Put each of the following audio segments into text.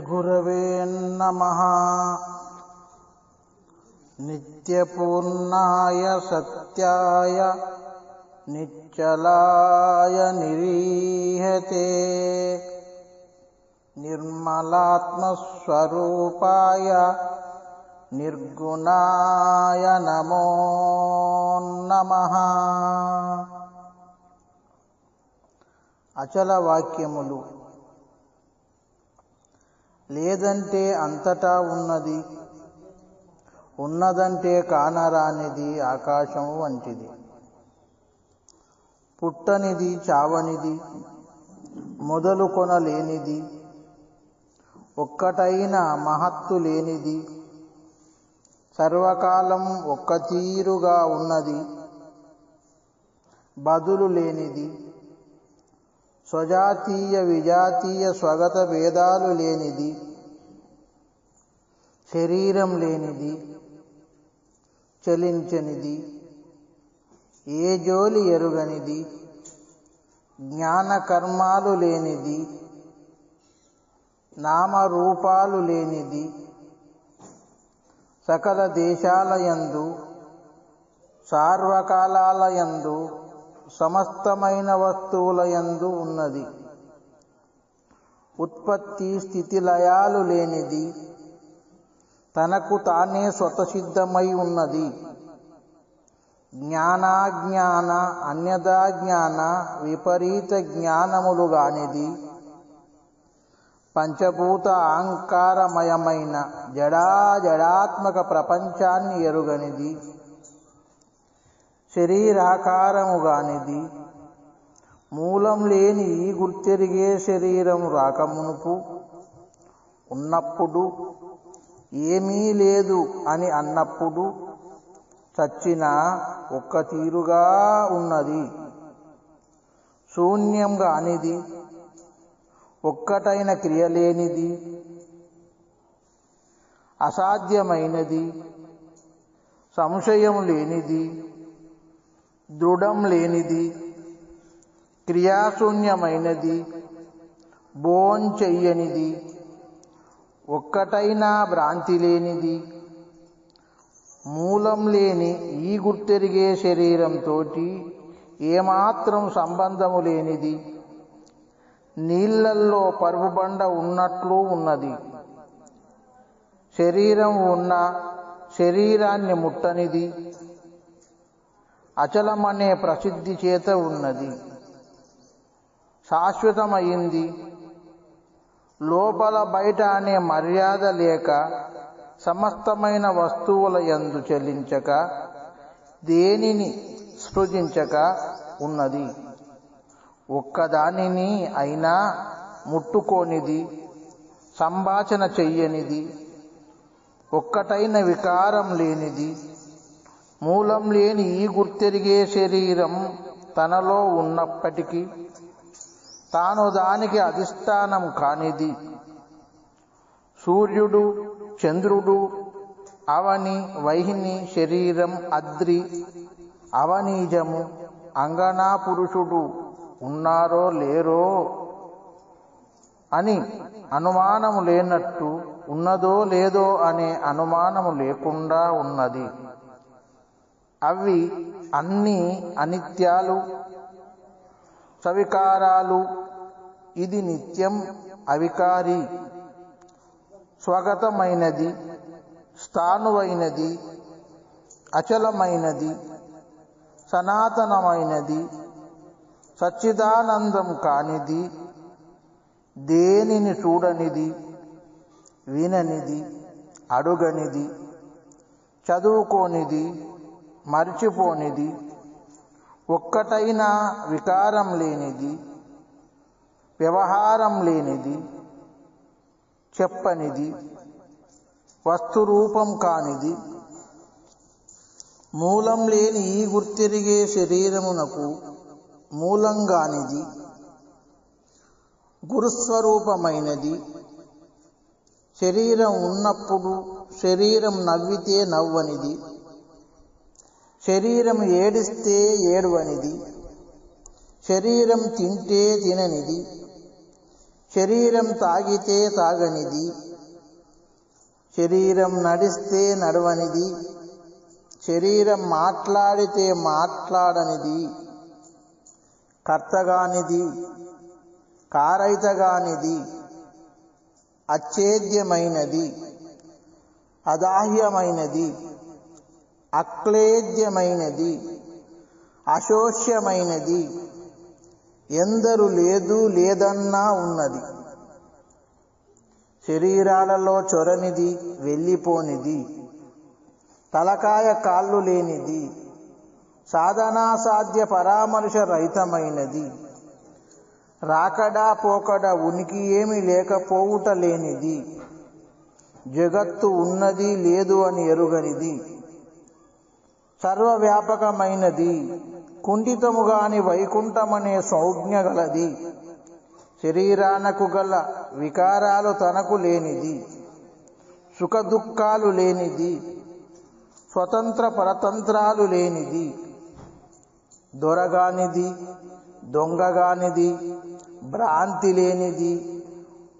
श्रीनिजगुरवे नमः नित्यपूर्णाय सत्याय निश्चलाय निरीहते निर्मलात्मस्वरूपाय నిర్గుణాయ నమో నమ అచల వాక్యములు లేదంటే అంతటా ఉన్నది. ఉన్నదంటే కానరానిది ఆకాశం వంటిది. పుట్టనిది చావనిది మొదలు కొనలేనిది ఒక్కటైన మహత్తు లేనిది సర్వకాలం ఒక్క తీరుగా ఉన్నది బదులు లేనిది స్వజాతీయ విజాతీయ స్వగత భేదాలు లేనిది శరీరం లేనిది చలించనిది ఏ జోలి ఎరుగనిది జ్ఞానకర్మాలు లేనిది నామరూపాలు లేనిది సకల దేశాలయందు సార్వకాలాలయందు సమస్తమైన వస్తువులయందు ఉన్నది. ఉత్పత్తి స్థితి లయాలు లేనిది తనకు తానే స్వతసిద్ధమై ఉన్నది. జ్ఞానాజ్ఞాన అన్యదాజ్ఞాన విపరీత జ్ఞానములు గానిది పంచభూత అహంకారమయమైన జడా జడాత్మక ప్రపంచాన్ని ఎరుగనిది. శరీరాకారము గానిది మూలం లేని ఈ గుర్తెరిగే శరీరం రాకమునుపు ఉన్నప్పుడు ఏమీ లేదు అని అన్నప్పుడు చచ్చిన ఒక్క తీరుగా ఉన్నది. శూన్యం కానిది ఒక్కటైన క్రియ లేనిది అసాధ్యమైనది సంశయం లేనిది దృఢం లేనిది క్రియాశూన్యమైనది బోంచెయ్యనిది ఒక్కటైనా భ్రాంతి లేనిది మూలం లేని ఈ గుర్తెరిగే శరీరంతో ఏమాత్రం సంబంధము లేనిది నీళ్ళల్లో పరుగుబండ ఉన్నట్లు ఉన్నది. శరీరం ఉన్న శరీరాన్ని ముట్టనిది అచలమనే ప్రసిద్ధి చేత ఉన్నది. శాశ్వతమైంది. లోపల బయట అనే మర్యాద లేక సమస్తమైన వస్తువుల యందు చెల్లించక దేనిని సృజించక ఉన్నది. ఒక్కదానిని అయినా ముట్టుకోనిది సంభాషణ చెయ్యనిది ఒక్కటైన వికారం లేనిది మూలం లేని ఈ గుర్తెరిగే శరీరం తనలో ఉన్నప్పటికీ తాను దానికి అధిష్టానం కానిది. సూర్యుడు చంద్రుడు అవని వైహిని శరీరం అద్రి అవనీజము అంగనా పురుషుడు ఉన్నారో లేరో అని అనుమానము లేనట్టు ఉన్నదో లేదో అనే అనుమానము లేకుండా ఉన్నది. అవి అన్నీ అనిత్యాలు సవికారాలు. ఇది నిత్యం అవికారి. స్వగతమైనది స్థానువైనది అచలమైనది సనాతనమైనది సచ్చిదానందం కానిది దేనిని చూడనిది విననిది అడుగనిది చదువుకోనిది మర్చిపోనిది. ఒక్కటైనా వికారం లేనిది వ్యవహారం లేనిది చెప్పనిది వస్తురూపం కానిది మూలం లేని ఈ గుర్తిరిగే శరీరమునకు మూలంగానిది గురుస్వరూపమైనది శరీరం ఉన్నప్పుడు శరీరం నవ్వితే నవ్వనిది శరీరం ఏడిస్తే ఏడువనిది. శరీరం తింటే తిననిది. శరీరం తాగితే తాగనిది. శరీరం నడిస్తే నడవనిది. శరీరం మాట్లాడితే మాట్లాడనిది. కర్తగానిది కారైతగానిది అచ్ఛేద్యమైనది అదాహ్యమైనది. అక్లేద్యమైనది అశోష్యమైనది ఎందరు లేదు లేదన్నా ఉన్నది. శరీరాలలో చొరనిది వెళ్ళిపోనిది. తలకాయ కాళ్ళు లేనిది. సాధనాసాధ్య పరామర్శ రహితమైనది. రాకడా పోకడా ఉనికి ఏమి లేకపోవుట లేనిది. జగత్తు ఉన్నది లేదు అని ఎరుగనిది. సర్వవ్యాపకమైనది కుంఠితముగాని వైకుంఠమనే సౌజ్ఞ గలది. శరీరానకు గల వికారాలు తనకు లేనిది సుఖదుఖాలు లేనిది స్వతంత్ర పరతంత్రాలు లేనిది. దొరగానిది దొంగగానిది భ్రాంతి లేనిది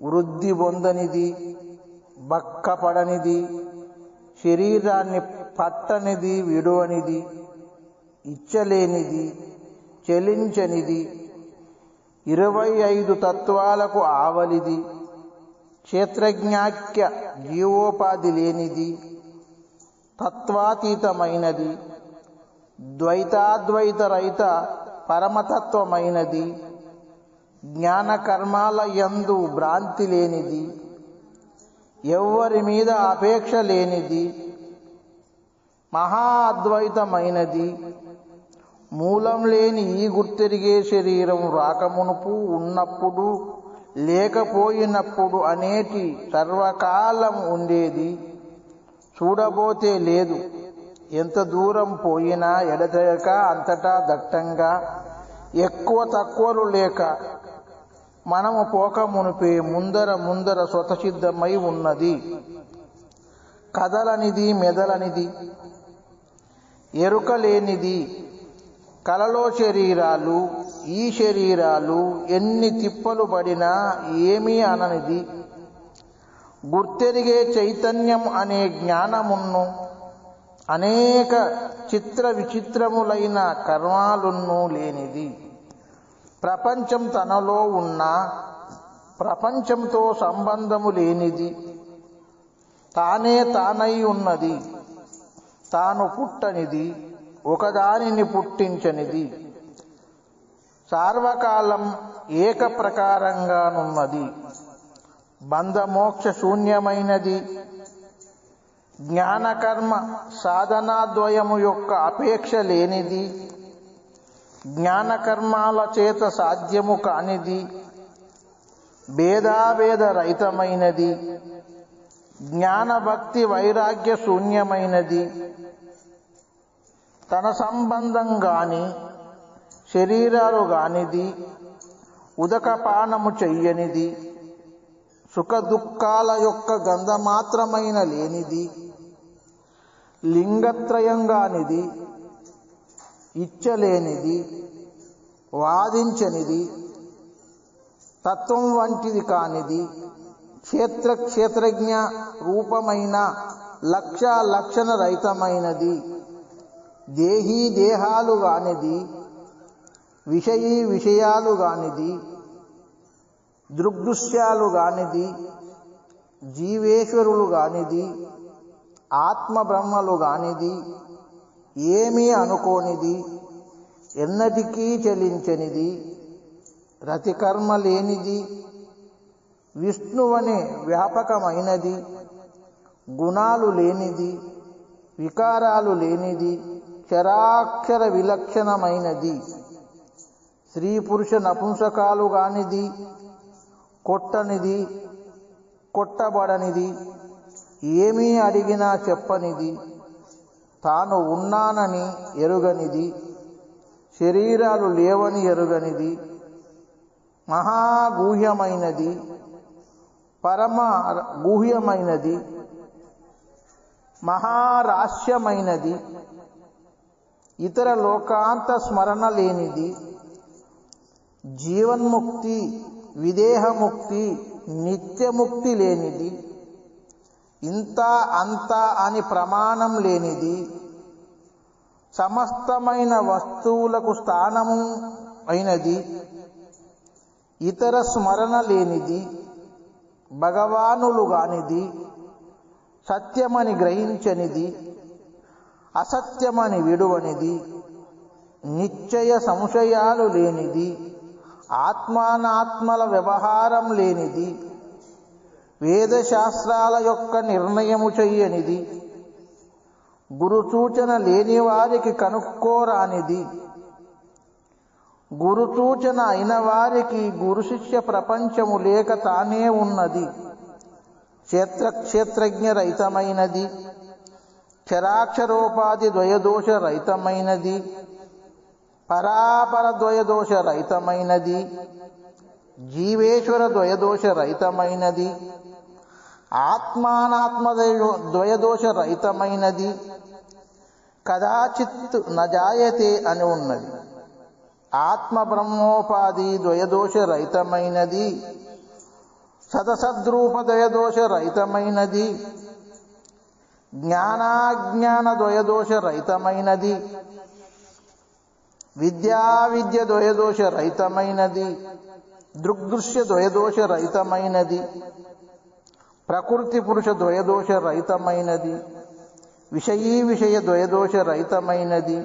వృద్ధి పొందనిది బక్కపడనిది శరీరాన్ని పట్టనిది విడువనిది ఇచ్చలేనిది చెలించనిది ఇరవై ఐదు తత్వాలకు ఆవలిది క్షేత్రజ్ఞాఖ్య జీవోపాధి లేనిది తత్వాతీతమైనది ద్వైతాద్వైత రైత పరమతత్వమైనది జ్ఞాన కర్మాల యందు భ్రాంతి లేనిది ఎవ్వరి మీద అపేక్ష లేనిది మహా అద్వైతమైనది మూలం లేని ఈ గుర్తెరిగే శరీరం రాకమునుపు ఉన్నప్పుడు లేకపోయినప్పుడు అనేటి సర్వకాలం ఉండేది. చూడబోతే లేదు. ఎంత దూరం పోయినా ఎడతెగక అంతటా దట్టంగా ఎక్కువ తక్కువలు లేక మనము పోక మునిపే ముందర ముందర స్వతసిద్ధమై ఉన్నది. కదలనిది మెదలనిది ఎరుక లేనిది కలలో శరీరాలు ఈ శరీరాలు ఎన్ని తిప్పలు పడినా ఏమీ అననిది. గుర్తెరిగే చైతన్యం అనే జ్ఞానమును అనేక చిత్ర విచిత్రములైన కర్మాలున్నూ లేనిది. ప్రపంచం తనలో ఉన్న ప్రపంచంతో సంబంధము లేనిది. తానే తానై ఉన్నది. తాను పుట్టనిది ఒకదానిని పుట్టించనిది. సార్వకాలం ఏక ప్రకారంగానున్నది బంధమోక్ష శూన్యమైనది జ్ఞానకర్మ సాధనాద్వయము యొక్క అపేక్ష లేనిది. జ్ఞానకర్మాల చేత సాధ్యము కానిది. భేదాభేద రహితమైనది. జ్ఞానభక్తి వైరాగ్య శూన్యమైనది. తన సంబంధం గాని శరీరాలు గానిది ఉదకపానము చెయ్యనిది సుఖ దుఃఖాల యొక్క గంధమాత్రమైన లేనిది లింగత్రయంగానిది ఇచ్చలేనిది వాదించనిది తత్వం వంటిది కానిది క్షేత్ర క్షేత్రజ్ఞ రూపమైన లక్ష లక్షణ రహితమైనది. దేహీ దేహాలు గానిది విషయీ విషయాలు గానిది దృగ్దృశ్యాలు గానిది జీవేశ్వరులు గానిది ఆత్మ బ్రహ్మలు గానిది ఏమీ అనుకోనిది ఎన్నటికీ చెలించనిది రతికర్మ లేనిది విష్ణువనే వ్యాపకమైనది గుణాలు లేనిది వికారాలు లేనిది చరాక్షర విలక్షణమైనది. స్త్రీ పురుష నపుంసకాలు కానిది కొట్టనిది కొట్టబడనిది ఏమీ అడిగినా చెప్పనిది తాను ఉన్నానని ఎరుగనిది శరీరాలు లేవని ఎరుగనిది మహాగూహ్యమైనది పరమ గూహ్యమైనది మహారాస్యమైనది ఇతర లోకాంత స్మరణ లేనిది జీవన్ముక్తి విదేహముక్తి నిత్యముక్తి లేనిది ఇంత అంత అని ప్రమాణం లేనిది సమస్తమైన వస్తువులకు స్థానము అయినది ఇతర స్మరణ లేనిది భగవానులు కానిది సత్యమని గ్రహించనిది అసత్యమని విడువనిది నిశ్చయ సంశయాలు లేనిది ఆత్మానాత్మల వ్యవహారం లేనిది వేదశాస్త్రాల యొక్క నిర్ణయము చెయ్యనిది గురు సూచన లేని వారికి కనుక్కోరానిది. గురు సూచన అయిన వారికి గురు శిష్య ప్రపంచము లేక తానే ఉన్నది. క్షేత్రక్షేత్రజ్ఞ రహితమైనది. క్షరాక్షరోపాధి ద్వయదోష రహితమైనది. పరాపర ద్వయదోష రహితమైనది. జీవేశ్వర ద్వయదోష రహితమైనది. ఆత్మానాత్మ ద్వయదోష రహితమైనది. కదాచిత్ నజాయతే అని ఉన్నది. ఆత్మ బ్రహ్మోపాధి ద్వయదోష రహితమైనది సదసద్రూప ద్వయదోష రహితమైనది జ్ఞానాజ్ఞాన ద్వయదోష రహితమైనది విద్యా విద్య ద్వయదోష రహితమైనది దృగ్దృశ్య ద్వయదోష రహితమైనది ప్రకృతి పురుష ద్వయదోష రహితమైనది విషయీ విషయ ద్వయదోష రహితమైనది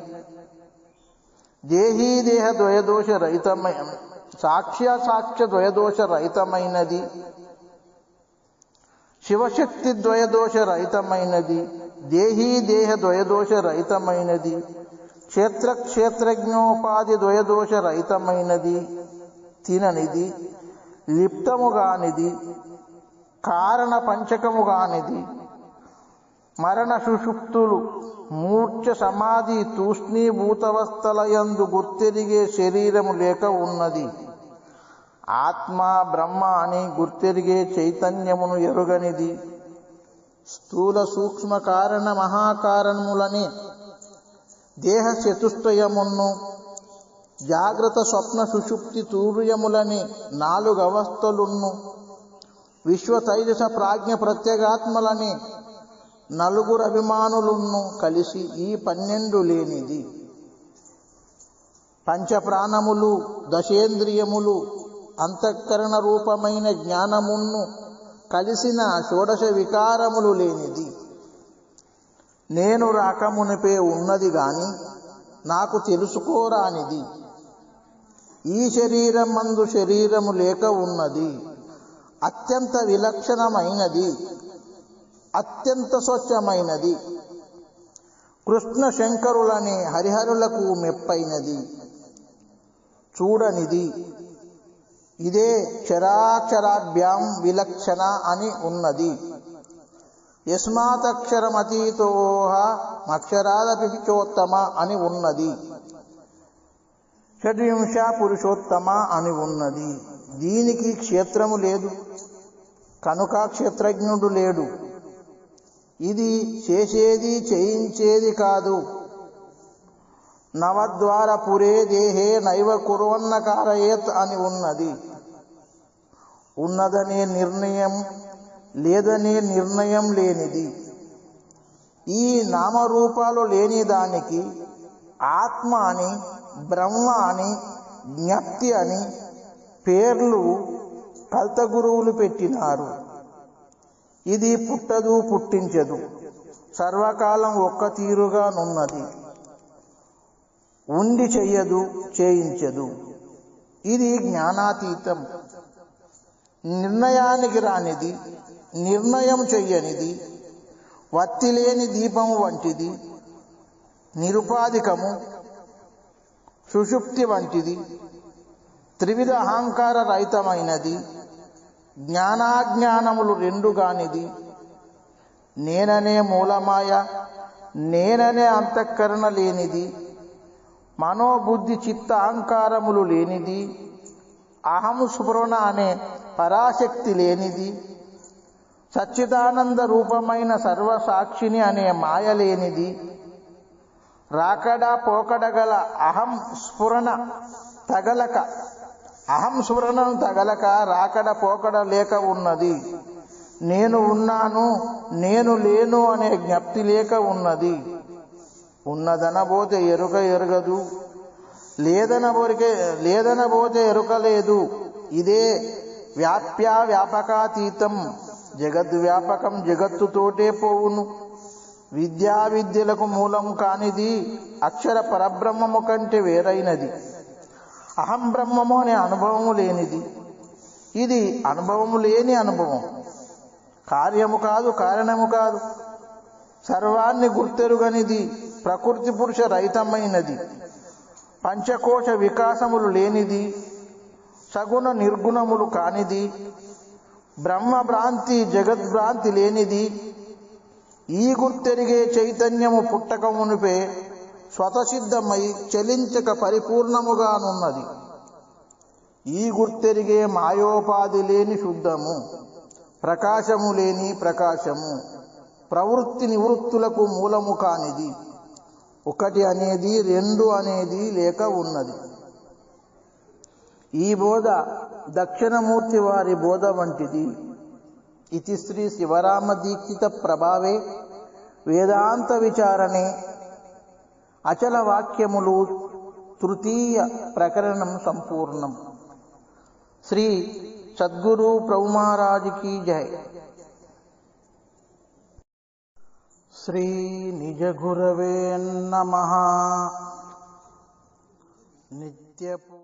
దేహీ దేహ ద్వయదోష రహితమై సాక్ష్య సాక్ష్య ద్వయదోష రహితమైనది. శివశక్తి ద్వయదోష రహితమైనది. దేహీ దేహ ద్వయదోష రహితమైనది. క్షేత్ర క్షేత్రజ్ఞోపాధి ద్వయదోష రహితమైనది. తిననిది. లిప్తముగానిది కారణ పంచకముగానిది మరణ సుషుప్తులు మూర్ఛ సమాధి తూష్ణీభూతవస్థలయందు గుర్తెరిగే శరీరము లేక ఉన్నది. ఆత్మ బ్రహ్మ అని గుర్తెరిగే చైతన్యమును ఎరుగనిది. స్థూల సూక్ష్మ కారణ మహాకారణములని దేహ చతుష్టయమును జాగ్రత్త స్వప్న సుషుప్తి తూర్యములని నాలుగు అవస్థలున్ను విశ్వ తైజస ప్రాజ్ఞ ప్రత్యేగాత్మలని నలుగురు అభిమానులున్ను కలిసి ఈ పన్నెండు లేనిది. పంచప్రాణములు దశేంద్రియములు అంతఃకరణ రూపమైన జ్ఞానమును కలిసిన షోడశ వికారములు లేనిది. నేను రాకమునిపే ఉన్నది గాని నాకు తెలుసుకోరానిది. ఈ శరీరం మందు శరీరము లేక ఉన్నది. అత్యంత విలక్షణమైనది. అత్యంత స్వచ్ఛమైనది. కృష్ణ శంకరులని హరిహరులకు మెప్పైనది. చూడనిది. ఇదే క్షరాక్షరాభ్యాం విలక్షణ అని ఉన్నది. యస్మాతక్షరమతీతోహ అక్షరాదపిచోత్తమ అని ఉన్నది. షడ్వింశ పురుషోత్తమ అని ఉన్నది. దీనికి క్షేత్రము లేదు. కనుక క్షేత్రజ్ఞుడు లేడు. ఇది చేసేది చేయించేది కాదు. నవద్వార పురే దేహే నైవ కుర్వన్న కారయేత్ అని ఉన్నది. ఉన్నదనే నిర్ణయం లేదనే నిర్ణయం లేనిది. ఈ నామరూపాలు లేని దానికి ఆత్మ అని బ్రహ్మ అని జ్ఞప్తి అని పేర్లు కల్త గురువులు పెట్టినారు. ఇది పుట్టదు పుట్టించదు. సర్వకాలం ఒక్క తీరుగానున్నది ఉండి చెయ్యదు చేయించదు. ఇది జ్ఞానాతీతం. నిర్ణయానికి రానిది నిర్ణయం చెయ్యనిది వత్తిలేని దీపం వంటిది నిరుపాధికము సుషుప్తి వంటిది త్రివిధ అహంకార రహితమైనది జ్ఞానాజ్ఞానములు రెండు గానిది. నేననే మూలమాయ నేననే అంతఃకరణ లేనిది. మనోబుద్ధి చిత్త అహంకారములు లేనిది. అహం స్ఫురణ అనే పరాశక్తి లేనిది. సచ్చిదానంద రూపమైన సర్వసాక్షిని అనే మాయ లేనిది. రాకడా పోకడగల అహం స్ఫురణ తగలక అహం స్మరణం తగలక రాకడ పోకడ లేక ఉన్నది. నేను ఉన్నాను నేను లేను అనే జ్ఞప్తి లేక ఉన్నది. ఉన్నదనబోతే ఎరుక ఎరగదు లేదనబోరికే లేదనబోతే ఎరుక లేదు ఇదే వ్యాప్య వ్యాపకాతీతం జగద్వ్యాపకం జగత్తుతోటే పోవును. విద్యా విద్యలకు మూలం కానిది అక్షర పరబ్రహ్మము కంటే వేరైనది. అహం బ్రహ్మము అనే అనుభవము లేనిది. ఇది అనుభవము లేని అనుభవం. కార్యము కాదు కారణము కాదు. సర్వాన్ని గుర్తెరుగనిది ప్రకృతి పురుష రహితమైనది. పంచకోశ వికాసములు లేనిది సగుణ నిర్గుణములు కానిది బ్రహ్మభ్రాంతి జగద్భ్రాంతి లేనిది ఈ గుర్తెరిగే చైతన్యము పుట్టకమునిపే స్వతసిద్ధమై చలించక పరిపూర్ణముగానున్నది. ఈ గుర్తెరిగే మాయోపాధి లేని శుద్ధము ప్రకాశము లేని ప్రకాశము ప్రవృత్తి నివృత్తులకు మూలము కానిది. ఒకటి అనేది రెండు అనేది లేక ఉన్నది. ఈ బోధ దక్షిణమూర్తి వారి బోధ వంటిది. ఇది శ్రీ శివరామ దీక్షిత ప్రభావే వేదాంత విచారణే అచల వాక్యములు తృతీయ ప్రకరణం సంపూర్ణం. శ్రీ సద్గురు ప్రభుమహారాజుకి జయ శ్రీ నిజ గురవే నమ. నిత్యపు